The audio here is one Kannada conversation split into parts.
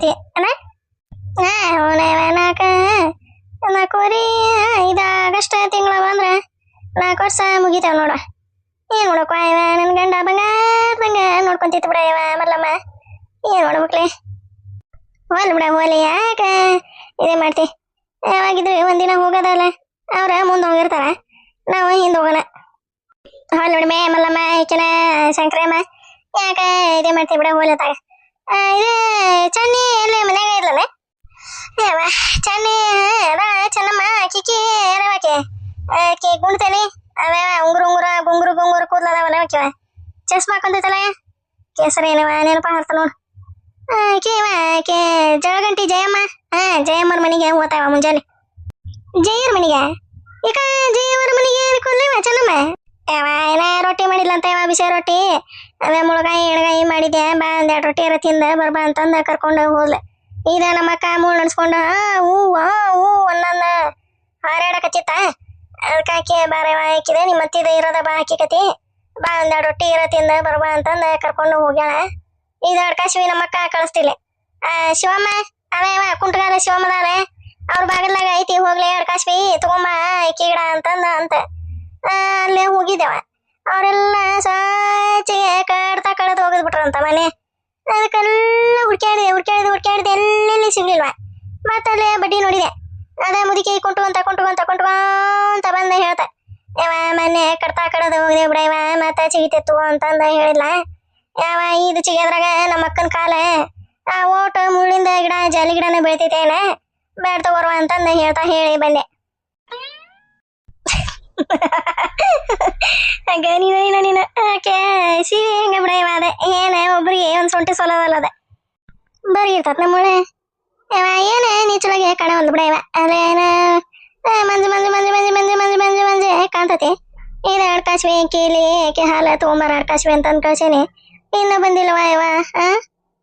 ಆಗತಿ ಅಲ್ಲ ಹಾ ಅವನವ ನಾಲ್ಕ ನಾಲ್ಕೂವರೆ ಐದು ಆಗಸ್ಟ್ ತಿಂಗಳ ಬಂದ್ರ ನಾಲ್ಕು ವರ್ಷ ಮುಗಿತಾವ ನೋಡ. ಏನ್ ನೋಡಕ್ಕ ಇವ ನನ್ ಗಂಡ ಬಂಗಾರದಂಗ ನೋಡ್ಕೊಂತಿತ್ತು ಬಿಡ ಇವ ಮಲ್ಲಮ್ಮ ಏನ್ ನೋಡ್ಬೇಕ್ಲೆ ಹೋಲ್ ಬಿಡ, ಹೋಲಿ ಯಾಕ? ಇದೇ ಮಾಡ್ತಿ. ಯಾವಾಗಿದ್ರು ಒಂದಿನ ಹೋಗೋದಲ್ಲ, ಅವ್ರ ಮುಂದೆ ಹೋಗಿರ್ತಾರ. ನಾವು ಹಿಂದೆ ಹೋಗೋಣ. ಹೋಲ್ ಬಿಡ ಮೇ ಮಲ್ಲಮ್ಮ ಈಕಿನ ಶಂಕರಮ್ಮ ಯಾಕ ಇದೇ ಮಾಡ್ತಿ ಬಿಡ ಹೋಲತ್ತಾಗ ಇದು ಚನ್ನಿ ಎಲ್ಲಿ ಮನ್ಯಾಗ ಇರ್ಲಲ್ಲ ಯಾವ ಚನ್ನಿ ಅದ ಚೆನ್ನಮ್ಮ ಕಿಕ್ಕಿ ಯಾರವಾಕೆ ಆಕಿ ಗುಂಡ್ತೇನಿ ಅವೇ ಉಂಗುರು ಉಂಗುರ ಗುಂಗುರು ಗುಂಗುರು ಕೂದ್ಲದಾವಲ್ಲ ಆಕಿವ ಚಸ್ಮಾ ಹಾಕೊಂತೈತಲ್ಲ ಕೇಸರಿ ಏನವ ನೆನಪ ಹಾರ್ತ ನೋಡು ಆಕೆ ಇವ ಆಕೆ ಜಳಗಂಟಿ ಜಯಮ್ಮ ಹಾ ಜಯಮ್ಮರ ಮನೆಗೆ ಹೋತಾವ ಮುಂಜಾನೆ ಜಯರ ಮನೆಗೆ ಈಗ ಜಯಮ್ಮರ ಮನೆಗೆ ಕೊಲ್ಲಿವ ಚೆನ್ನಮ್ಮ ಯಾವ ಏನ ರೊಟ್ಟಿ ಮಾಡಿಲ್ಲ ಅಂತ ಯಾವ ಬಿಸಿ ರೊಟ್ಟಿ? ಅವೇ ಮುಳುಗಾಯಿ, ಎಣಗಾಯಿ ಮಾಡಿದ್ದೆ ಬಾ ಒಂದೆರಡು ರೊಟ್ಟಿ ಇರ ತಿಂದ ಬರ್ಬಾ ಅಂತಂದ ಕರ್ಕೊಂಡು ಹೋದ್ಲೆ. ಇದ ನಮ್ಮ ಅಕ್ಕ ಮೂಳ್ ನಡ್ಸ್ಕೊಂಡ ಹಾ ಹೂ ಒಂದೊಂದ ಹಾರಾಡಕತ್ತಿತ್ತ ಅದಕ್ಕೆ ಹಾಕಿ ಬಾರೆ ಹಾಕಿದೆ ನಿಮ್ಮ ಮತ್ತಿದ ಇರೋದ ಬಾ ಹಾಕಿಕತಿ ಬಾ ಒಂದೆರಡು ರೊಟ್ಟಿ ಇರ ತಿಂದ ಬರ್ಬಾ ಅಂತಂದು ಕರ್ಕೊಂಡು ಹೋಗ್ಯಾಳ. ಇದು ಅಡ್ಕಾಶಿವಿ ನಮ್ಮ ಅಕ್ಕ ಕಳಿಸ್ತಿಲ್ಲ. ಶಿವಮ್ಮ ಅವೇ ಕುಂಟಗಾಲ ಶಿವಮ್ಮದಾರೆ. ಅವ್ರ ಬಾಗಿಲ್ದಾಗ ಐತಿ, ಹೋಗ್ಲಿ ಅಡ್ಕಾಶ್ವಿ ತಗೊಂಬ ಈಕಿ ಗಿಡ ಅಂತಂದ ಅಂತ. ಅಲ್ಲೇ ಹೋಗಿದ್ದೇವ. ಅವರೆಲ್ಲ ಸಾಚಿಗೆ ಕಡ್ತಾ ಕಳೆದು ಹೋಗಿದ್ಬಿಟ್ರಂತ ಮನೆ. ಅದಕ್ಕೆಲ್ಲ ಹುಡ್ಕ್ಯಾಡಿದೆ ಹುಡ್ಕ್ಯಾಡಿದೆ ಹುಡ್ಕ್ಯಾಡಿದೆ ಎಲ್ಲೆಲ್ಲಿ ಸಿಗ್ಲಿಲ್ವ. ಮತ್ತಲ್ಲೇ ಬಡ್ಡಿ ನೋಡಿದೆ. ಅದೇ ಮುದುಕಿ ಕುಂಟು ಅಂತ ಕುಂಟು ಅಂತ, ಕೊಂಟು ಅಂತ ಬಂದ ಹೇಳ್ತ. ಯಾವ ಮೊನ್ನೆ ಕಡ್ತಾ ಕಡದ ಹೋಗಿದೆ ಬಿಡ ಇವ ಮತ್ತೆ ಚಿಗಿತಿತ್ತು ಅಂತಂದ ಹೇಳಿಲ್ಲ ಯಾವ ಇದು ಚಿಗಿದ್ರಾಗ ನಮ್ಮ ಅಕ್ಕನ ಕಾಲ. ಆ ಓಟ ಮುಳ್ಳಿಂದ ಗಿಡ, ಜಾಲಿ ಗಿಡನ ಬೆಳಿತೈತೇನ ಬೇಡ ತಗೋರ್ವ ಅಂತಂದ ಹೇಳ್ತಾ ಹೇಳಿ ಬಂದೆ. ಹಂಗ ನೀನು ಸೀರೆ ಹೆಂಗ ಬಿಡ ಏನ, ಒಬ್ರಿಗೆ ಒಂದ್ ಸೊಂಟಿ ಸೋಲದಲ್ಲದ ಬರೀ ಇರ್ತತ್ ನಮ್ಮಳೆ ಏನ ನೀಚಲಾಗಿ ಕಾಣ ಒಂದು ಬಿಡ ಇವ ಅದೇನ ಮಂಜು ಮಂಜು ಮಂಜು ಮಂಜು ಮಂಜು ಮಂಜು ಮಂಜು ಮಂಜು ಕಾಣ್ತತಿ? ಏನ ಅಡ್ಕಾಶ್ವಿ ಕೀಲಿ ಏಕೆ ಹಾಲ ತಗೊಂಬಾರ ಅಡ್ಕಾಶ್ವಿ ಅಂತ ಅಂದ್ ಕಳ್ಸೀನಿ ಇನ್ನ ಬಂದಿಲ್ಲವ ಇವ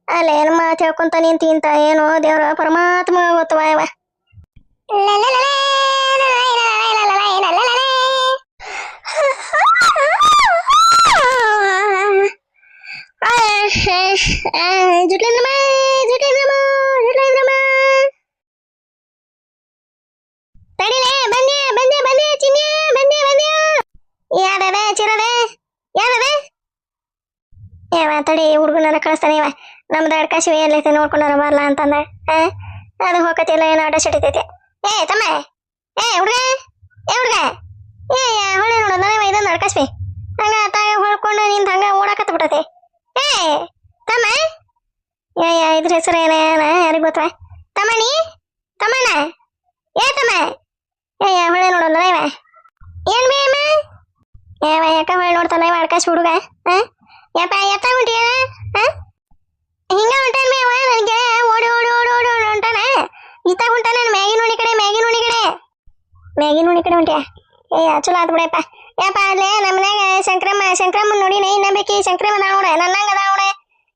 ಅಲ್ಲ ಏನ್ ಮಾತು ಹೇಳ್ಕೊಂತ ನಿಂತಿಂತ ಏನೋ? ದೇವ್ರ ಪರಮಾತ್ಮ ಗೊತ್ತವ ಇವ ಕಳಿಸ್ತಾನೆ ಇವ. ನಮ್ದು ಅಡ್ಕಾಶಿವಿ ಎಲ್ಲೈತೆ ನೋಡ್ಕೊಂಡಾರ ಬರಲ್ಲ ಅಂತಂದ? ಅದು ಹೋಗತಿಲ್ಲ ಏನೋ ಅಡ್ಡ ಸಿಡಿತೈತೆ ಏ ತಮ್ಮ! ಏ ಹುಡುಗ! ಏ ಹುಡುಗ! ಏ ಏ, ಹೊಳೆ ನೋಡು ನನವ ಇದೊಂದು ಅಡ್ಕಾಶಿವಿ ಹಂಗ ತಾಗ ಹೊಳ್ಕೊಂಡು ನಿಂತ ಹಂಗ ಓಡಾಕತ್ತ ಬಿಟ್ಟತೆ. ಏ ತಮ್ಮ! ಏ ಏ, ಇದ್ರ ಹೆಸರು ಏನ ಯಾರಿಗೆ ಗೊತ್ತವ ತಮ್ಮಣಿ ತಮ್ಮಣ್ಣ? ಏ ತಮ್ಮ! ಏ ಏ, ಹೊಳೆ ನೋಡು ನನವ ಏನ್ ಬೇ ಅಮ್ಮ? ಏವ ಯಾಕ ಹೊಳೆ ನೋಡ್ತಾನ ಅಡ್ಕಾಶಿ ಹುಡುಗ? ಮ್ಯಾಗಿ ನೋಡಿ ಕಡೆ ಹೊಂಟಿಯ? ಏ, ಚಲೋ ಆತ್ ಬಿಡಪ್ಪ. ಯಪ್ಪ, ಅಲ್ಲೇ ನಮ್ಮನ್ಯಾಗ ಶಂಕ್ರಮ್ಮ ಶಂಕ್ರಮ್ಮ ನೋಡಿ ಇನ್ನ ಬೇಕಿ. ಶಂಕ್ರಮ್ಮ ಅದ ನೋಡೆ, ನನ್ನಂಗ ಅದ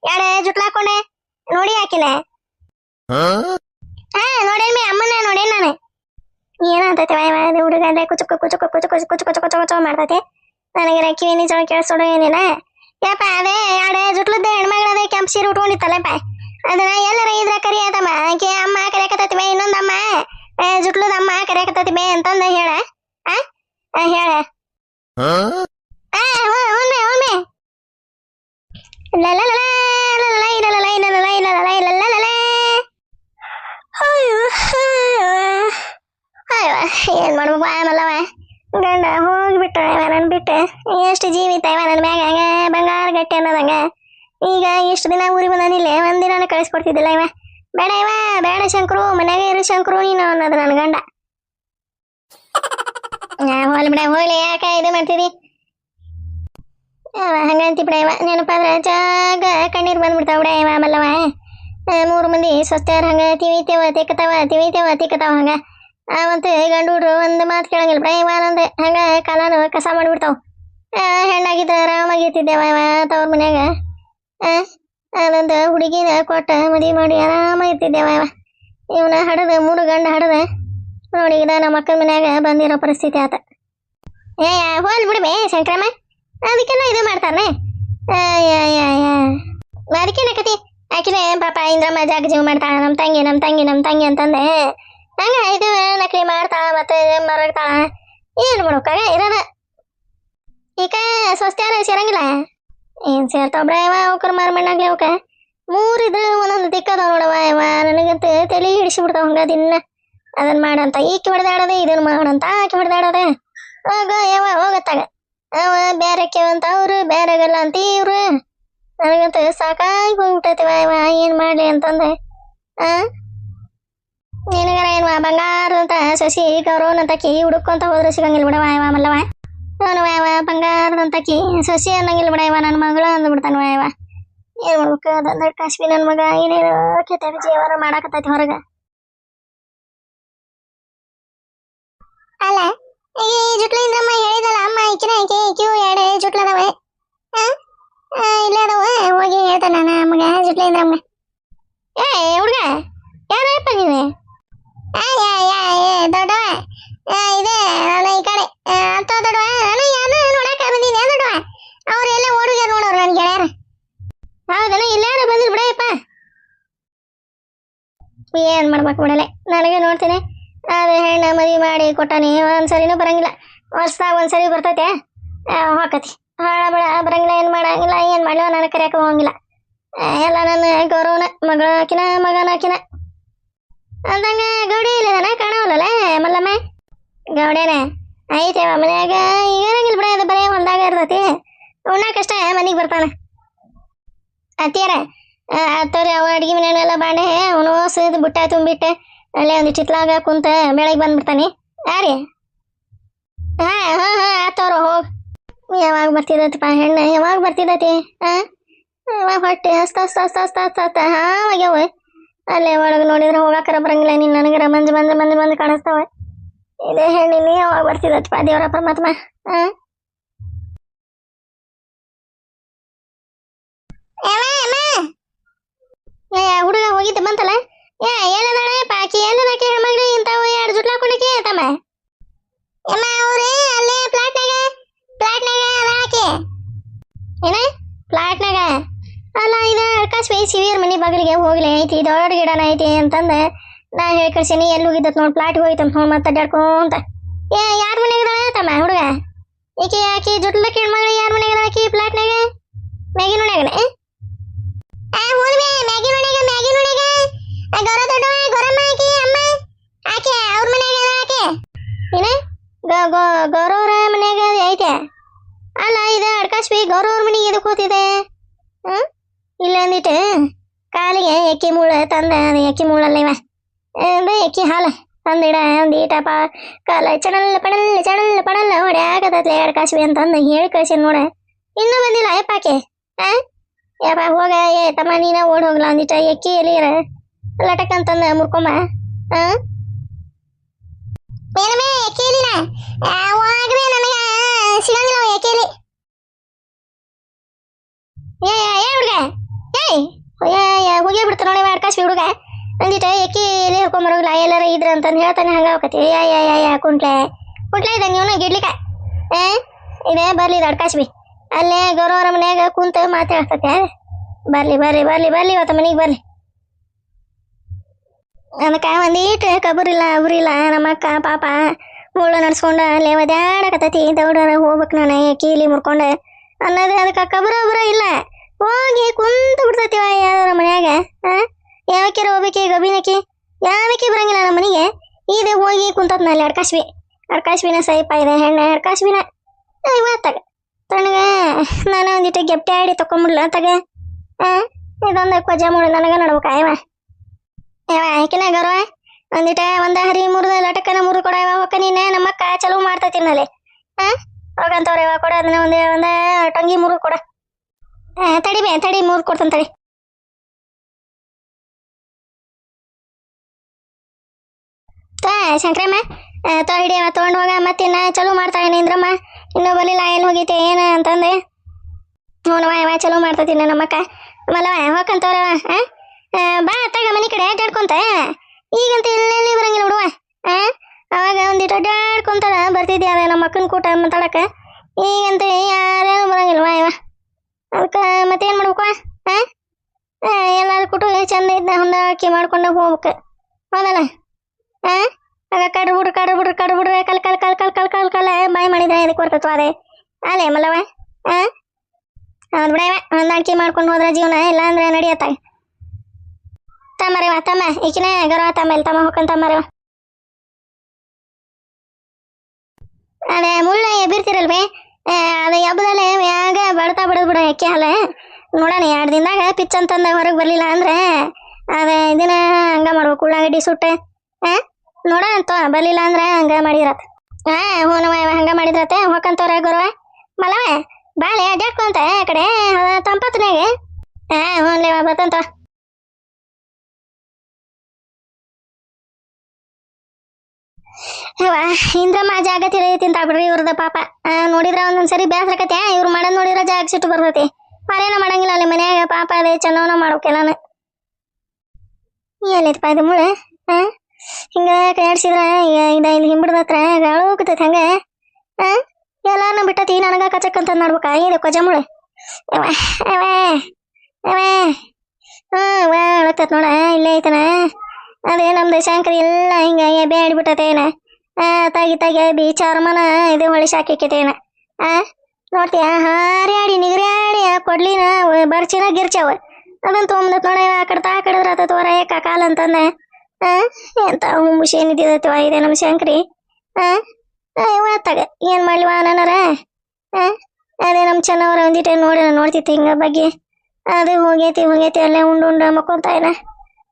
ಯಾಡೆ ಜುಟ್ಲಾಕೊಂಡೆ ನೋಡಿ ಹಾಕಿನ ಹಾ ನೋಡೇನ್ ಅಮ್ಮನ ನೋಡೇನ್ ನಾನು. ಏನಾಗ್ತೈತೆ ಹುಡುಗ ಅಂದ್ರೆ ಕುಚು ಕುಚು ಕುಚು ಕುಚು ಕುಚು ಕುಚು ಕುಚು ಕುಚು ಮಾಡ್ತೈತೆ. ನನಗೆ ಕಿವಿ ನಿಜ ಕೇಳಿಸೋಡು ಏನಿಲ್ಲ. ಯಪ್ಪ, ಅದೇ ಯಾಡೆ ಜುಟ್ಲದ್ದ ಹೆಣ್ಮಗಳ ಕೆಂಪ್ ಸೀರೆ ಉಟ್ಕೊಂಡಿತ್ತಲ್ಲಪ್ಪ. ಅದನ್ನ ಎಲ್ಲರ ಇದ್ರ ಕರಿ ಆತಮ್ಮ. ಆಕೆ ಅಮ್ಮ ಕರೆಯಕತ್ತತಿ ಇನ್ನೊಂದಮ್ಮ ಜುಟ್ಲು ನಮ್ಮ ಕರೆಯಕತ್ತೈತಿ ಬೇ ಅಂತಂದ ಹೇಳ ಆ ಹೇಳ ಒಮ್ಮೆ ಒಮ್ಮೆ ಏನ್ ಮಾಡ್ಬೇಕು ಆಮಲ್ಲವ ಗಂಡ ಹೋಗ್ಬಿಟ್ಟ ನನ್ ಬಿಟ್ಟು ಎಷ್ಟು ಜೀವಿತ ನನ್ನ ಮ್ಯಾಗ ಬಂಗಾರ ಗಟ್ಟಿ ಅನ್ನೋದಂಗ ಈಗ ಎಷ್ಟು ದಿನ ಊರಿಗೆ ಬಂದಿಲ್ಲ ಒಂದಿನ ಕಳಿಸ್ಕೊಡ್ತಿದ್ದಿಲ್ಲ ಇವ ಬೇಡ ಇವ, ಬೇಡ ಶಂಕರು, ಮನ್ಯಾಗ ಇರು ಶಂಕರು, ನೀನು ಅನ್ನೋದು ನನ್ನ ಗಂಡ. ಹೋಗ್ಲಿ ಬಿಡ ಹೋಗ್ಲಿ ಯಾಕೆ ಇದು ಮಾಡ್ತಿದಿ? ಹಂಗಂತಿ ಬಿಡ ಇವ, ನೆನಪಾದ್ರೆ ಜಾಗ ಕಣ್ಣೀರು ಬಂದ್ಬಿಡ್ತಾವ ಬಿಡ ಇವ ಮಲ್ಲವ ಮೂರು ಮಂದಿ ಸ್ವಸ್ಥರ ಹಂಗ ತಿವಿತೇವ, ತಿಕ್ಕತಾವ ತಿವಿತೇವ, ತಿಕ್ಕತಾವ ಹಂಗ. ಅವಂತೂ ಗಂಡು ಹುಡ್ರು ಒಂದು ಮಾತು ಕೇಳಂಗಿಲ್ಲ ಬಿಡ ಇವ, ನಂದು ಹಂಗ ಕಾಲಾನು ಕಸ ಮಾಡಿಬಿಡ್ತಾವ. ಹೆಣ್ಣಾಗಿದ್ದ ಆರಾಮಾಗಿರ್ತಿದ್ದೇವ ಇವ, ತವ್ರ ಮನ್ಯಾಗ. ಅದೊಂದು ಹುಡುಗಿನ ಕೊಟ್ಟ ಮದುವೆ ಮಾಡಿ ಆರಾಮಾಗಿರ್ತಿದ್ದೇವ ಅವ ಇವನ ಹಡದ, ಮೂರು ಗಂಡ ಹಡದ. ನೋಡಿ ಇದ ನಮ್ಮ ಅಕ್ಕನ ಮನ್ಯಾಗ ಬಂದಿರೋ ಪರಿಸ್ಥಿತಿ ಆತ. ಏ, ಹೋಲ್ ಬಿಡ್ಬೇ ಶಂಕ್ರಮ್ಮ. ಅದಕ್ಕೆಲ್ಲ ಇದು ಮಾಡ್ತಾರನೆ. ಅದಕ್ಕೇನಕತಿ ಆಕಿನೇ ಪಾಪ, ಇಂದ್ರಮ್ಮ ಜಾಗ ಜೀವ ಮಾಡ್ತಾಳ. ನಮ್ಮ ತಂಗಿ ನಮ್ಮ ತಂಗಿ ನಮ್ಮ ತಂಗಿ ಅಂತಂದೆ. ಹಂಗ ಇದು ನಕಲಿ ಮಾಡ್ತಾಳ ಮತ್ತೆ ಮರಗ್ತಾಳ. ಏನು ಮಾಡ್ಬೇಕಾಗ ಇರೋದ. ಈಗ ಸ್ವಸ್ತ್ಯಾರ ಸೇರಂಗಿಲ್ಲ. ಏನ್ ಸೇರ್ತಾವ ಬಿಡವ ಅವಕ್ರ ಮಾರ ಮಣ್ಣಾಗ್ಲಿ ಅವಕ. ಮೂರಿದ್ರೆ ಒಂದೊಂದು ದಿಕ್ಕದ ನೋಡವ ಇವ ನನಗಂತ ತಲೆ ಹಿಡಿಸಿ ಬಿಡ್ತಾವ ಹಂಗ ದಿನ್ನ ಅದನ್ನ ಮಾಡಂತ, ಈಕೆ ಹೊಡೆದಾಡದೆ, ಇದನ್ ಮಾಡಂತ ಆಕಿ ಹೊಡೆದಾಡದೆ. ಹೋಗ ಯಾವ ಹೋಗತ್ತಾಗ. ಅವ ಬೇರೆ ಕೇವಂತ ಅವ್ರು ಬೇರೆಗಲ್ಲ ಅಂತ ಇವ್ರು. ನನಗಂತ ಸಾಕಾಗಿ ಹೋಗ್ಬಿಟ್ಟೈತಿವ ಇವ ಏನ್ ಮಾಡ್ಲಿ ಅಂತಂದೆ. ಆ? ನಿನಗರ ಏನ್ವಾ ಬಂಗಾರ ಅಂತ, ಸಸಿ ಗೌರವನಂತ ಕೈ ಹುಡುಕೊಂತ ಹೋದ್ರೆ ಸಿಗಂಗಿಲ್ಲ ಬಿಡವ ಇವ ಮಲ್ಲವ ಅವನು ಇವ ಬಂಗಾರದ ಸೊಸೆ ಅನ್ನಂಗಿಲ್ಲ ಬಿಡ ನನ್ನ ಮಗಳು ಅಂದ್ಬಿಡ್ತಾನ ಇವ ಏನ್ ಮಾಡ್ಬೇಕು? ಅದಂದ್ರೆ ಕಾಶ್ಮೀ ನನ್ನ ಮಗ, ಏನೇನು ಕೆತ್ತ ಜೀವನ ಮಾಡಾಕತ್ತೈತಿ ಹೊರಗ. ಅಲ್ಲ, ಈ ಜುಟ್ಲಿಂದ್ರಮ್ಮ ಹೇಳಿದಲ್ಲ, ಅಮ್ಮ ಈಕಿನ ಈಕಿ ಕ್ಯೂ ಎರಡು ಜುಟ್ಲದವೆ? ಇಲ್ಲೇ ಅದಾವ ಹೋಗಿ ಹೇಳ್ತಾನ ಜುಟ್ಲ ಜುಟ್ಲಿಂದ್ರಮ್ಮ ಏ, ಹುಡುಗ ಯಾರಪ್ಪ ನೀನು? ದೊಡ್ಡವ ಇದೆ ನಾನು ಈ ಕಡೆ. ಅಂತ ದೊಡ್ಡವ ನಾನು ಯಾರು ನೋಡಕ ಬಂದೀನಿ ದೊಡ್ಡವ ಅವ್ರು ಎಲ್ಲ ಓಡುಗ್ಯಾರ ನೋಡೋರು ನನ್ನ ಗೆಳೆಯರ ಹೌದನ ಇಲ್ಲಾರ ಬಿಡಯ್ಯಪ್ಪ ಏನ್ ಮಾಡ್ಬೇಕು ಬಿಡಲೆ? ನನಗೆ ನೋಡ್ತೀನಿ. ಅದು ಹೆಣ್ಣ ಮದಿ ಮಾಡಿ ಕೊಟ್ಟಾನೆ. ಒಂದ್ಸರಿನೂ ಬರಂಗಿಲ್ಲ. ವರ್ಷದಾಗ ಒಂದ್ಸರಿ ಬರ್ತೈತೆ. ಹಾಕತಿ. ಹಾಳ ಬಿಡ ಬರಂಗಿಲ್ಲ, ಏನ್ ಮಾಡಂಗಿಲ್ಲ, ಏನ್ ಮಾಡ್ಲೋ ನಾನು ಕರೆಯಕ್ಕೆ ಹೋಗಂಗಿಲ್ಲ. ಎಲ್ಲ ನನ್ನ ಗೌರವನ, ಮಗಳ ಹಾಕಿನ, ಮಗನ ಹಾಕಿನ. ಅಂದಂಗ ಗೌಡಿ ಇಲ್ಲದನ ಕಾಣವಲ್ಲ ಮಲ್ಲಮ್ಮ? ಗೌಡೇನ? ಐತೆ ಮನ್ಯಾಗ. ಏನಂಗಿಲ್ಲ ಬಿಡ, ಅದು ಬರೀ ಹೊಲ್ದಾಗ ಇರ್ತತಿ. ಉಣ್ಣಾಕಷ್ಟ ಮನಿಗ್ ಬರ್ತಾನ. ಅತ್ತಿಯರ ಅತ್ತವ್ರಿ ಅವ ಅಡಿಗೆ ಮನೆಯಲ್ಲ ಬಾಂಡೆ ಅವನು ಸಿದ್ ಬುಟ್ಟ ತುಂಬಿಟ್ಟೆ. ಅಲ್ಲೇ ಒಂದು ಚಿತ್ಲಾಗ ಕುಂತ ಬೆಳಗ್ಗೆ ಬಂದ್ಬಿಡ್ತಾನೆ. ಯಾರಿ ಹಾ ಹಾ ಹಾ, ಆತವ್ರ, ಹೋಗ್. ಯಾವಾಗ ಬರ್ತಿದತ್ತಪ್ಪ ಹೆಣ್ಣು? ಯಾವಾಗ ಬರ್ತಿದತಿ? ಹಾ ಯಾವಾಗ ಹೊಟ್ಟೆ ಹಸ್ತ ಹಸ್ತ ಹಸ್ತ ಹಸ್ತ ಹಸ್ತ ಹಸ್ತ. ಹಾ ಆಗ್ಯಾವ ಅಲ್ಲೇ ಒಳಗೆ ನೋಡಿದ್ರೆ ಹೋಗಾಕರ ಬರಂಗಿಲ್ಲ. ನೀನು ನನಗರ ಮಂಜು ಮಂಜು ಮಂಜು ಮಂಜು ಕಾಣಿಸ್ತಾವ. ಇದೇ ಹೆಣ್ಣಿನಿ, ಯಾವಾಗ ಬರ್ತಿದತ್ತಪ್ಪ ದೇವರ ಪರಮಾತ್ಮ. ಹಾ ಏ ಹುಡುಗ ಹೋಗಿದ್ದ ಬಂತಲ್ಲ? ಏ ಏನದಾಳೆ ಪಾಕಿ ಏನದಾಕೆ ಹೆಣ್ಮಗ್ಳು ಇಂಥವು ಎರಡು ಜುಟ್ಲ ಹಾಕೊಂಡಕ್ಕೆ ತಮ್ಮ? ಅಮ್ಮ ಅವ್ರೇ ಅಲ್ಲೇ ಪ್ಲಾಟ್ನಾಗ ಪ್ಲಾಟ್ನಾಗ ಅದಾಕೆ ಏನ, ಪ್ಲಾಟ್ನಾಗ? ಅಲ್ಲ, ಇದು ಅಡ್ಕಾಸ್ ಬೈ ಸಿವಿಯರ್ ಮನೆ ಬಗಲಿಗೆ ಹೋಗ್ಲಿ ಐತಿ, ದೊಡ್ಡ ಗಿಡನ ಐತಿ ಅಂತಂದ ನಾ ಹೇಳಿ ಕಳ್ಸೀನಿ ಎಲ್ಲಿ ಹೋಗಿದ್ದತ್ ನೋಡಿ, ಪ್ಲಾಟ್ಗೆ ಹೋಯ್ತಂತ ನೋಡಿ ಮತ್ತೆ ಏ, ಯಾರ ಮನೆಗೆ ಇದಾಳೆ ತಮ್ಮ ಹುಡುಗ? ಈಕೆ ಆಕಿ ಜುಟ್ಲಕ್ಕೆ ಹೆಣ್ಮಗಳು ಯಾರ ಮನೆಗೆ ಇದಾಳೆ ಆಕಿ ಪ್ಲಾಟ್ನಾಗ? ಮ್ಯಾಗಿನ ಮನ್ಯಾಗನೆ ಆ ಗೌರ ದೊಡ್ಡವ ಗೌರಮ್ಮ, ಆಕಿ, ಅಮ್ಮ ಆಕೆ, ಅವ್ರ ಅದ ಆಕೆ? ಏನ ಗೌರವ್ರ ಮನೆಯಾಗ ಐತೆ. ಅಲ್ಲ, ಇದು ಅಡ್ಕಾಶ್ವಿ ಗೌರವ್ರ ಮನೆಗೆ ಎದಕ್ಕೆ ಕೂತಿದೆ ಹ್ಮ್? ಇಲ್ಲ ಅಂದಿಟ್ಟು, ಕಾಲಿಗೆ ಎಕ್ಕಿ ಮೂಳ ತಂದ ಎಕ್ಕಿ ಮೂಳಲ್ಲ ಇವ. ಎಕ್ಕಿ ಹಾಲು ತಂದಿಡ ಒಂದು ಕಾಲ, ಚಣಲ್ ಪಡಲ್ ಚಣಲ್ ಪಡಲ್ಲ ಹೊಡ್ಯಾಕತ್ತೈತ್ಲೆ ಅಡ್ಕಾಶ್ವಿ ಅಂತಂದು ಹೇಳಿ ಕಳ್ಸಿ ನೋಡ. ಇನ್ನೂ ಬಂದಿಲ್ಲ ಅಯ್ಯಪ್ಪಾಕೆ ಆ? ಯಪ್ಪ, ಹೋಗ, ಏ, ತಮ್ಮ, ನೀನ ಓಡ್ ಹೋಗ್ಲ ಅಂದಿಟ ಎಕ್ಕಿ ಎಲಿಯರ ಲಟಕ್ ಅಂತಂದ ಮುರ್ಕೊಂಬ. ಆ? ಏನಮೇ ಎಕ್ಕಿ ಎಲಿನ ನನಗೆ. ಸಿಗಂಗಿಲ್ಲ ಎಲಿ ಏ ಏ ಹುಡುಗ. ಏಯ್ ಹೋಗಿ ಬಿಡ್ತಾರ ನೋಡಿ ಆಡ್ಕಾಶಿ ಹುಡುಗ. ಅಂದಿಟ ಎಕ್ಕಿ ಎಲಿ ಹಿಡ್ಕೊಂಬರೋಗ್ಲ ಎಲ್ಲಾರ ಇದ್ರ ಅಂತಂದು ಹೇಳ್ತಾನೆ, ಹಂಗ ಹೋಗತಿ ಯಾ ಯಾ ಯಾ ಯಾ ಕುಂಟ್ಲೆ. ಕುಂಟ್ಲೆ ಇದ್ದ ನೀವು ಗಿಡ್ಲಿಕ. ಏ ಇದೇ, ಬರಲಿ ಇದು ಅಡ್ಕಾಶ್ಬಿ ಅಲ್ಲೇ ಗೌರವರ ಮನ್ಯಾಗ ಕುಂತ ಮಾತಾಡ್ತತೆ. ಬರ್ಲಿ ಬರ್ಲಿ ಬರ್ಲಿ ಬರ್ಲಿ, ಇವತ್ತು ಮನೆಗೆ ಬರ್ಲಿ. ಅದಕ್ಕೆ ಒಂದೀಟು ಕಬರಿಲ್ಲ ಅವರಿಲ್ಲ ನಮ್ಮ ಅಕ್ಕ, ಪಾಪ, ಮುಳ್ಳು ನಡ್ಸ್ಕೊಂಡ ಅಲ್ಲೇ ಒದ್ಯಾಡಕತ್ತೈತಿ. ದೌಡರ ಹೋಗ್ಬೇಕು ನಾನು, ಕೀಲಿ ಮುರ್ಕೊಂಡೆ. ಅನ್ನೋದು ಅದಕ್ಕೆ ಕಬರ ಒಬ್ಬರ ಇಲ್ಲ. ಹೋಗಿ ಕುಂತು ಬಿಡ್ತೈತಿವ ಯಾರ ಮನ್ಯಾಗ ಯಾವಕ್ಕಿರ ಹೋಗ್ಬೇಕಿ ಗಬಿನಕಿ ಯಾವಕ್ಕೆ ಬರಂಗಿಲ್ಲ ನಮ್ಮ ಮನೆಗೆ? ಇದೆ ಹೋಗಿ ಕುಂತತ್ನಲ್ಲಿ ಅಡ್ಕಾಶ್ವಿ ಅಡ್ಕಾಶ್ವಿನ ಸೈಪ ಇದೆ, ಹೆಣ್ಣೆ ಅಡ್ಕಾಶ್ವಿನ ಇವ ತಗ, ತಣ್ಣಗ, ನಾನು ಒಂದಿಟ್ಟು ಗೆಪ್ಟೆ ಆಡಿ ತಕೊಂಬಿಡ್ಲ ತಗ. ಇದೊಂದು ಕೊಜ ಮೂಳು ನನಗ ನಡ್ಬೇಕ ಯಾವ ಆಕಿನ ಗೌರವ? ಒಂದಿಟ ಒಂದ ಹರಿ, ಮುರಿದ ಲಟಕನ ಮೂರು ಕೊಡ ಇವ ಹೊಕ್ಕ ನೀನೆ, ನಮ್ಮಕ್ಕ ಚಲೋ ಮಾಡ್ತೈತಿ ನಲ್ಲಿ ಆ? ಹೋಗಂತವ್ರ ಇವ ಕೊಡ, ಅದನ್ನ ಒಂದೇ, ಒಂದ ಟೊಂಗಿ ಮೂರು ಕೊಡ. ತಡಿ ಬೇ, ತಡಿ, ಮೂರು ಕೊಡ್ತಾನೆ ತಡಿ. ತಾ, ಶಂಕ್ರಮ್ಮ ತೋ ಹಿಡಿಯವ ತೊಗೊಂಡು ಹೋಗ ಮತ್ತಿನ್ನ ಚಲೋ ಮಾಡ್ತಾಳೆ ನಿಂದ್ರಮ್ಮ ಇನ್ನೂ ಬಲಿಲ್ಲ ಎಲ್ಲಿ ಹೋಗೈತೆ, ಏನು ಅಂತಂದೆ. ಹ್ಞೂ ಯಾವ ಚಲೋ ಮಾಡ್ತೈತಿ ನಮ್ಮಕ್ಕ. ಮಲ್ಲವ ಹೋಗಂತವ್ರವ ಬಾ ತಗ ಮನೆ ಕಡೆ ಅಡ್ಡಾಡ್ಕೊಂತ ಈಗಂತ ಎಲ್ಲೆಲ್ಲಿ ಬರಂಗಿಲ್ಲ ಬಿಡುವ ಅವಾಗ ಒಂದಿಟ್ಟು ಅಡ್ಡಾಡ್ಕೊಂತಾರ ಬರ್ತಿದ್ದೆ ಅದ ನಮ್ಮ ಅಕ್ಕನ ಕೂಟ ಮಾತಾಡಕ. ಈಗಂತ ಯಾರೇನು ಬರಂಗಿಲ್ಲವಾ ಇವ ಅದಕ್ಕೆ ಮತ್ತೇನು ಮಾಡ್ಬೇಕು ಎಲ್ಲಾರು ಕುಟು ಚಂದ ಇದ್ದ ಹೊಂದಾಕಿ ಮಾಡ್ಕೊಂಡು ಹೋಗ್ಬೇಕು. ಹೌದಲ್ಲ? ಆ? ಆಗ ಕಡ್ದು ಬಿಡ್ರಿ ಕಡ್ದು ಬಿಡ್ರಿ ಕಡ್ದು ಬಿಡ್ರಿ ಕಲ್ ಕಲ್ ಕಲ್ ಕಲ್ ಕಲ್ ಕಲ್ ಕಲ್, ಬಾಯಿ ಮಾಡಿದ್ರೆ ಇದಕ್ಕೆ ಬರ್ತತ್ವ ಅದೇ. ಅಲ್ಲೇ ಮಲ್ಲವ ಆ? ಅದು ಬಿಡವ ಹೊಂದಾಣಿಕೆ ಮಾಡ್ಕೊಂಡು ಹೋದ್ರೆ ಜೀವನ ಇಲ್ಲ ಅಂದ್ರೆ ನಡೆಯತ್ತ. ತಮ್ಮರವ ತಮ್ಮ. ಈಕಿನ ಗೌರವ, ತಮ್ಮ ಇಲ್ಲಿ, ತಮ್ಮ ಹೋಗ್ಕೊಂಡ್ ತಮ್ಮರಿವ ಅದೇ, ಮುಳ್ಳ ಎಬ್ಬಿರ್ತಿರಲ್ವೇ? ಅದು ಎಬ್ಬದಲ್ಲೇ ಮ್ಯಾಗ ಬಡ್ತಾ ಬಿಡದ್ ಬಿಡ ಎಕ್ಕೆ ಹಾಲ. ನೋಡೋಣ, ಎರಡು ದಿನದಾಗ ಪಿಚ್ ಅಂತಂದ ಹೊರಗೆ ಬರಲಿಲ್ಲ ಅಂದ್ರೆ, ಅದ, ಇದನ್ನ ಹಂಗ ಮಾಡ್ಬೇಕು, ಉಳ್ಳಾಗಡ್ಡಿ ಸುಟ್ಟೆ. ಆ? ನೋಡೋಣ ಅಂತ ಬರಲಿಲ್ಲ ಅಂದ್ರೆ ಹಂಗ ಮಾಡಿರತ್ ಹಾ ಹ್ಞೂ ಹಂಗ ಮಾಡಿದ್ರತೆ ಹೋಕಂತವ್ರ ಗುರುವ. ಮಲವೆ ಬಾಳೆ ಅಡ್ಯಾಡ್ಕೊಂತ ಆ ಕಡೆ ತಂಪತ್ನಾಗೆ ಹಾ ಹ್ಞೂ, ಲೇವ, ಬರ್ತಂತ ಇಂದ್ರಮ್ಮ ಜಾಗ ತಿಳಿ ಅಂತ ಬಿಡ್ರಿ ಇವ್ರದ ಪಾಪ. ನೋಡಿದ್ರ ಒಂದೊಂದ್ಸರಿ ಬೇಸರಕತೆ ಇವ್ರು ಮಾಡೋದ್ ನೋಡಿದ್ರ ಜಾಗ ಸಿಟ್ಟು ಬರ್ತೈತಿ. ಮರೇನ ಮಾಡಂಗಿಲ್ಲ ಅಲ್ಲಿ ಮನ್ಯಾಗ, ಪಾಪ ಅದೇ ಚೆನ್ನವನ ಮಾಡೋಕೆಲ್ಲಾನ ಏನೈತಪ್ಪ ಇದು ಮುಳೆ? ಆ? ಹಿಂಗ ಕೈಯಾಡ್ಸಿದ್ರ ಇದ ಇಲ್ಲಿ ಹಿಂಬಿಡ್ದ ಹತ್ರ ಗಾಳೋಕತೈತಿ ಹಂಗ. ಆ? ಎಲ್ಲಾರನ್ನ ಬಿಟ್ಟತಿ, ನನಗ ಕಚಕ್ ಅಂತ ನೋಡ್ಬೇಕ ಇದು ಕೊಜ ಮುಳೆ ಹ್ಮ್ ವಾ ಅಳಕತ್ ನೋಡ, ಇಲ್ಲೇ ಐತನ. ಅದೇ ನಮ್ದು ಶಂಕರ್ ಎಲ್ಲ ಹಿಂಗ ಎಬೆ ಆಡ್ಬಿಟ್ಟತೇನ ಆ, ತಾಗಿ ತಾಗಿ ಬಿ ಚರ್ಮನ ಇದು ಹೊಳಿ ಸಾಕಿಕೇತೇನ ಆ, ನೋಡ್ತೀಯ, ಹಾರ್ಯಾಡಿ, ನಿಗರ್ಯಾಡಿ ಕೊಡ್ಲಿನ ಬರ್ಚಿನ ಗಿರ್ಚಾವ ಅದನ್ನ ತೊಗೊಂಬಂದತ್ ನೋಡ, ಆ ಕಡೆ ತಾ ಕಡಿದ್ರ ಆತ ತೋರ, ಏಕ ಕಾಲ ಅಂತಂದ. ಎಂತ ಹುಂಬುಷಿ ಏನಿದ್ದಿದತ್ವ ಇದೆ ನಮ್ಮ ಶಂಕ್ರಿ. ಆ ಇವತ್ತಾಗ ಏನ್ ಮಾಡ್ಲಿವ ನನ್ನರ ಆ, ಅದೇ ನಮ್ಮ ಚೆನ್ನವರ ಒಂದಿಟ್ಟೆ ನೋಡಿ ನೋಡ್ತಿತ್ತು ಹಿಂಗ ಬಗ್ಗೆ. ಅದು ಹೋಗೈತಿ ಹೋಗೈತಿ, ಅಲ್ಲೇ ಉಂಡು ಉಂಡು ಮಕ್ಕೊಂತ ಏನ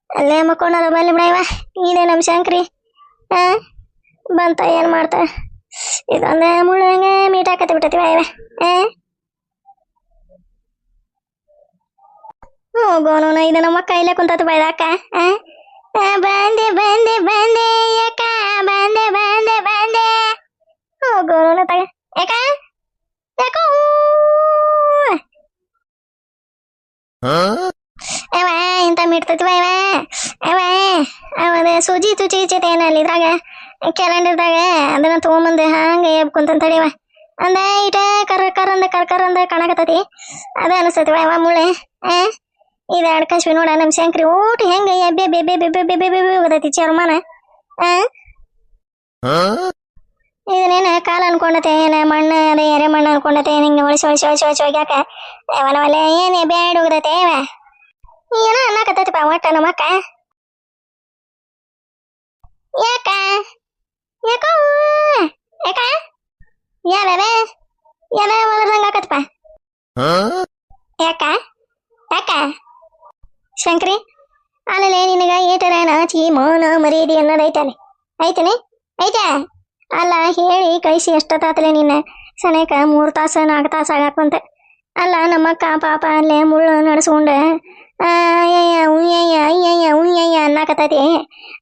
ಅಲ್ಲೇ ಮಕ್ಕೊಂಡದ ಬಲ್ಲಿ ಬಿಡವ ಇದೆ ನಮ್ಮ ಶಂಕ್ರಿ. ಆ? ಬಂತ ಏನ್ ಮಾಡ್ತ? ಇದೊಂದ ಮುಳ್ಳಂಗ ಮೀಟ್ ಹಾಕತ್ತೆ ಬಿಟ್ಟತಿ ಬಾಯವ ಆ? ಹೋಗೋನು ಇದು ನಮ್ಮ ಕೈಲೇ ಇಲ್ಲೇ ಕುಂತತ ಬಾಯ್ದ ಅಕ್ಕ ಬಂದೆ ಬಂದೆ ಬಂದೆ ಅಕ್ಕ ಬಂದೆ ಬಂದೆ ಬಂದೆ. ಹೋಗೋನು ತಗ. ಯಾಕ ಯಾಕೋ ಅವ ಇಂತ ಮಿಡ್ತೈತಿವ ಇವ ಅವ ಅವದ ಸೂಜಿ ತುಚಿ ಚೈತೆ ಏನಲ್ಲಿ ಇದ್ರಾಗ? ಕ್ಯಾಲೆಂಡರ್ದಾಗ ಅದನ್ನ ತಗೊಂಬಂದು ಹಂಗೆ ಎಬ್ಕೊಂತ ತಡಿವ ಅಂದ ಇಟ ಕರ್ ಕರ್ ಅಂದ ಕರ್ ಕರ್ ಅಂದ ಕಾಣಕತ್ತತಿ. ಅದ ಅನಿಸ್ತೈತಿವ ಇವ ಮುಳೆ ಆ? ಇದು ಅಡ್ಕಶ್ವಿ ನೋಡ ನಮ್ಮ ಶಂಕ್ರಿ ಊಟ ಹೆಂಗ ಎಬ್ಬೆ ಬೆಬ್ಬೆ ಬೆಬ್ಬೆ ಬೆಬ್ಬೆ ಬೆಬ್ಬೆ ಹೋಗತೈತಿ ಚರ್ಮನ. ಆ? ಇದನ್ನೇನ ಕಾಲ ಅನ್ಕೊಂಡತೆ ಏನ ಮಣ್ಣ ಅದೇ ಎರೆ ಮಣ್ಣ ಅನ್ಕೊಂಡತೆ ಹಿಂಗೆ ಒಳಸಿ ಒಳಸಿ ಒಳಸಿ ಒಳಸಿ ಹೋಗ್ಯಾಕ ಒಲೆ ಏನ್ ಬ್ಯಾಡ್ ಹೋಗದತೆ ಏನೋ ಅನ್ನಕತ್ತೈತಿಪ್ಪ ಒಟ್ಟ ನಮ್ಮ ಅಕ್ಕ? ಯಾಕ? ಯಾಕೋ? ಯಾಕ? ಯಾರೇ ಯಾರ ಒಳದಂಗ ಆಕತ್ತಪ್ಪ ಯಾಕ? ಯಾಕ? ಶಂಕ್ರಿ, ಆಮೇಲೆ ನಿನಗ ಏಟರ ನಾಚಿ ಮೌನ ಮರ್ಯಾದೆ ಅನ್ನೋದೈತಲ್ಲಿ ಐತನೆ. ಐತಾ ಅಲ್ಲ, ಹೇಳಿ ಕಳಿಸಿ ಎಷ್ಟೊತ್ತಾತಲೆ ನಿನ್ನ ಸನೇಕ ಮೂರು ತಾಸು, ನಾಲ್ಕು ತಾಸು ಆಗಾಕುಂತ. ಅಲ್ಲ ನಮ್ಮಕ್ಕ ಪಾಪ ಅಲ್ಲೇ ಮುಳ್ಳು ನಡೆಸ್ಕೊಂಡ ಉಯ್ಯಯ್ಯ ಅಯ್ಯಯ್ಯ ಉಯ್ಯಯ್ಯ ಅನ್ನಕತ್ತೈತಿ.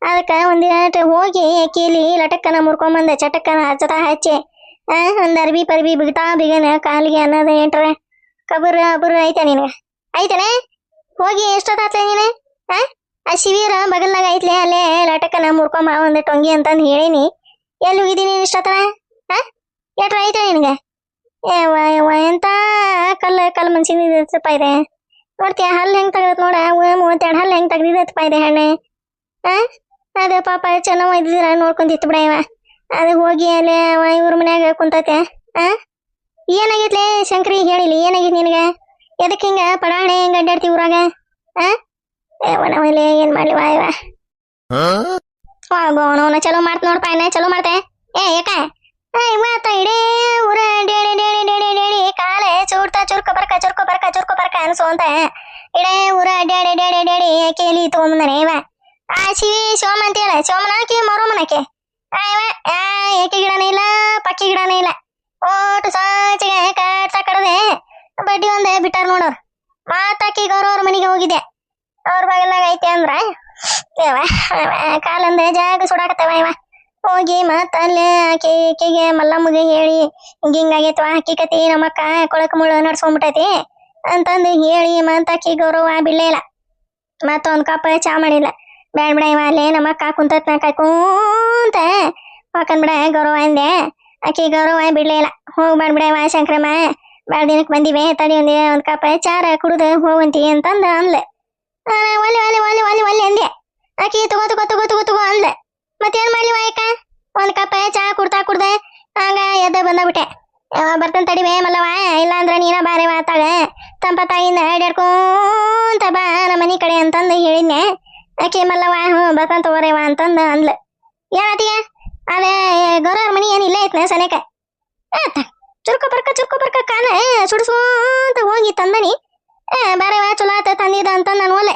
ಅದಕ್ಕೆ ಒಂದಿನ ಹೋಗಿ ಕೀಲಿ ಲಟಕ್ಕನ ಮುರ್ಕೊಂಬಂದೆ, ಚಟಕ್ಕನ ಹಚ್ಚತ ಹಚ್ಚಿ ಒಂದು ಅರ್ಬಿ ಪರ್ಬಿ ಬಿಗ್ತಾ ಬಿಗನ ಕಾಲಿಗೆ ಅನ್ನೋದು ಏನ್ರ ಕಬರ್ ಅಬರ್ ಐತೆ ನಿನಗೆ? ಐತನೆ? ಹೋಗಿ ಎಷ್ಟೊತ್ತಾತ್ಲೆ ನೀನು? ಆ ಶಿವೀರ ಬಗಲ್ನಾಗ ಐತ್ಲೆ, ಅಲ್ಲೇ ಲಟಕ್ಕನ ಮುರ್ಕೊಂಬ ಒಂದು ಟೊಂಗಿ ಅಂತಂದು ಹೇಳೀನಿ. ಎಲ್ಲಿ ಹೋಗಿದ್ದೀನಿ ನೀನು ಇಷ್ಟೊತ್ತನ? ಆ, ಎಟ್ರ ಐತೆ ನಿನಗೆ? ಯವ್ವ ಎಂತ ಕಲ್ಲು ಕಲ್ಲು ಮನ್ಸಿನ ಸ್ವಲ್ಪ ಇದೆ. ನೋಡ್ತೀಯ ಹಲ್ಲು ಹೆಂಗ್ ತೆಗೆದ್ ನೋಡ ಮೂವತ್ತೆರಡು ಹಲ್ಲು ಹೆಂಗ್ ತೆಗ್ದಿದತ್ತಪ್ಪ ಇದೆ ಹಣ್ಣೆ ಆ ಅದೇ ಪಾಪ ಚೆನ್ನಾಗಿ ಇದ್ದಿದ್ರ ನೋಡ್ಕೊಂತಿತ್ತು ಬಿಡ ಇವ ಅದು ಹೋಗಿ ಅಲ್ಲಿ ಅವ ಇವ್ರ ಮನ್ಯಾಗ ಕುಂತತೆ ಆ ಏನಾಗೈತ್ಲೆ ಶಂಕರಿ ಹೇಳಿಲಿ ಏನಾಗೈತಿ ನಿನಗೆ ಎದಕ್ಕೆ ಹಿಂಗ ಪಡಾಣೆ ಹೆಂಗೆ ಅಡ್ಡಾಡ್ತಿ ಊರಾಗ ಆ ಏನು ಮಾಡಲಿ ವಾ ಇವ ಅವನವನ ಚಲೋ ಮಾಡ್ತ ನೋಡ್ಪ ಏನ ಚಲೋ ಮಾಡ್ತೆ ಏ ಯಾಕ ಇವತ್ತ ಇಡೇ ಊರ ಡೇಡಿ ಡೇಡಿ ಡೇಡಿ ಡೇಡಿ ಕಾಲೆ ಚೂಡ್ತಾ ಚುರ್ಕ ಬರ್ಕ ಚುರ್ಕ ಬರ್ಕ ಚುರ್ಕ ಬರ್ಕ ಅನ್ಸೋಂತ ಇಡೇ ಊರ ಡೇಡಿ ಡೇಡಿ ಡೇಡಿ ಕೇಲಿ ತಗೊಂಬಂದನೆ ಇವ ಆ ಶಿವಿ ಸೋಮ ಅಂತೇಳ ಸೋಮನಾಕಿ ಮರೋಮನಕ್ಕೆ ಆ ಇವ ಆ ಏಕೆ ಗಿಡನೇ ಇಲ್ಲ ಪಕ್ಕಿ ಗಿಡನೇ ಇಲ್ಲ ಓಟು ಸಾಚಿಗೆ ಕಾಡ್ತಾ ಕಡದೆ ಬಡ್ಡಿ ಒಂದೇ ಬಿಟ್ಟಾರ ನೋಡೋರು ಮಾತಾಕಿ ಗೌರವ್ರ ಮನೆಗೆ ಹೋಗಿದ್ದೆ ಅವ್ರ ಬಾಗಿಲಾಗ ಐತೆ ಅಂದ್ರ ಇವ ಕಾಲಂದ ಜಾಗ ಸುಡಾಕತ್ತವ ಇವ ಹೋಗಿ ಮತ್ತ ಆಕೆ ಈಕೆಗೆ ಮಲ್ಲಮ್ಮಗೆ ಹೇಳಿ, ಹಿಂಗ ಹಿಂಗಾಗೈತವ ಆಕಿ ಕತಿ ನಮ್ಮಕ್ಕ ಕೊಳಕ ಮುಳ್ಳ ನಡ್ಸ್ಕೊಂಡ್ಬಿಟ್ಟೈತಿ ಅಂತಂದು ಹೇಳಿ ಮತ್ತ ಆಕಿ ಗೌರವ ಬಿಡ್ಲೇ ಇಲ್ಲ. ಮತ್ತೊಂದ್ ಕಪ್ ಚಾ ಮಾಡಿಲ್ಲ. ಬೇಡ ಬಿಡ ಇವ, ಅಲ್ಲೇ ನಮ್ಮಕ್ಕ ಕುಂತತ್ ನಾ ಕಾಯ್ಕೂಂತ ಹಾಕನ್ ಬಿಡ ಗೌರವ ಅಂದೆ. ಆಕಿ ಗೌರವ ಬಿಡ್ಲೇ ಇಲ್ಲ. ಹೋಗ್ ಬ್ಯಾಡ ಬಿಡ ಇವ ಶಂಕ್ರಮ್ಮ, ಬ್ಯಾಡ ದಿನಕ್ಕೆ ಬಂದಿವೆ, ತಡಿ ಒಂದೇ ಒಂದ್ ಕಪ್ ಚಾರ ಕುಡಿದು ಹೋಗಂತಿ ಅಂತಂದ ಅಂದ್ಲೆ. ಒಲ್ಲೆ ಒಲ್ಲೆ ಒಲ್ಲೆ ಒಲ್ಲೆ ಒಲ್ಲೆ ಅಂದೆ. ಆಕಿ ತಗೋ ತಗೋ ತಗೋ ತಗೋ ತಗೋ ಅಂದ್ಲೆ. ಮತ್ತೇನ್ ಮಾಡ್ಲಿ ವಾಯಕ ಒಂದ್ ಕಪ್ ಚಾ ಕುಡ್ತಾ ಕುಡ್ದೆ ಹಂಗ ಎದ್ದ ಬಂದಬಿಟ್ಟೆ. ಬರ್ತನ್ ತಡಿವೆ ಮಲ್ಲವ ಇಲ್ಲಾಂದ್ರೆ ನೀನ ಬಾರೆ ಮಾತಾಡ. ತಂಪ ತಾಯಿನ ಅಡ್ಯಾಡ್ಕೊಂತ ಬಾ ನಮ್ಮ ಮನಿ ಕಡೆ ಅಂತಂದು ಹೇಳಿದ್ನೆ. ಆಕೆ ಮಲ್ಲವ ಹ್ಞೂ, ಬರ್ತಾನ ತಗೋರೇವ ಅಂತಂದು ಅಂದ್ಲು. ಏನತಿಯ ಅದೇ, ಗೌರವ್ರ ಮನಿ ಏನು ಇಲ್ಲೇ ಐತ್ನ ಸನೇಕ? ಆತ ಚುರ್ಕೊ ಬರ್ಕ ಚುರ್ಕ ಬರ್ಕ ಕಾನ ಸುಡ್ಸ್ಕೊಂತ ಹೋಗಿ ತಂದನಿ. ಏ ಬೇರೆ ವಾ ಚಲೋ ಆತ ತಂದಿದ ಅಂತ ನಾನು ಓಲೆ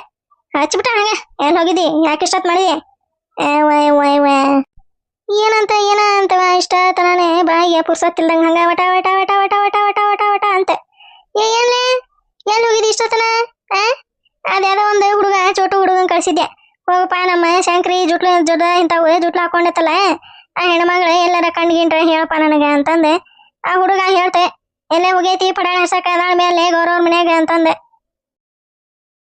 ಹಚ್ಬಿಟ್ಟ ಹಂಗೆ, ಏನ್ ಹೋಗಿದ್ದಿ? ಯಾಕೆ ಇಷ್ಟೊತ್ತು ಮಾಡಿದಿ? ಏನಂತ ಏನ ಅಂತವ ಇಷ್ಟ ತನಾನೆ ಬಾಯಿಗೆ ಪುರ್ಸತ್ತಿಲ್ದಂಗ ಹಂಗ ವಟ ವಟ ವಟ ವಟ ವಟ ವಟ ವಟ ವಟ ಅಂತ. ಏನ್ಲೆ? ಎಲ್ಲಿ ಹೋಗಿದ್ದಿ ಇಷ್ಟೊತ್ತನ ಅದ್ಯಾವುದೋ ಒಂದು ಹುಡುಗ, ಚೋಟು ಹುಡುಗನ್ ಕಳ್ಸಿದ್ದೆ ಹೋಗಪ್ಪ, ನಮ್ಮ ಶಂಕ್ರಿ ಜುಟ್ಲು, ಜೊದ ಇಂಥವು ಜುಟ್ಲು ಹಾಕೊಂಡೈತಲ್ಲ ಆ ಹೆಣ್ಮಗಳು ಎಲ್ಲರ ಕಂಡ್ಗಿಂಟ್ರ ಹೇಳಪ್ಪ ನನಗೆ ಅಂತಂದೆ. ಆ ಹುಡುಗ ಹೇಳ್ತೆ, ಎಲ್ಲೇ ಹೋಗೈತಿ ಪಡ ಹಸಕ ಅದಾಳ ಮೇಲೆ ಗೌರವ್ರ ಮನೆಯಾಗ ಅಂತಂದೆ.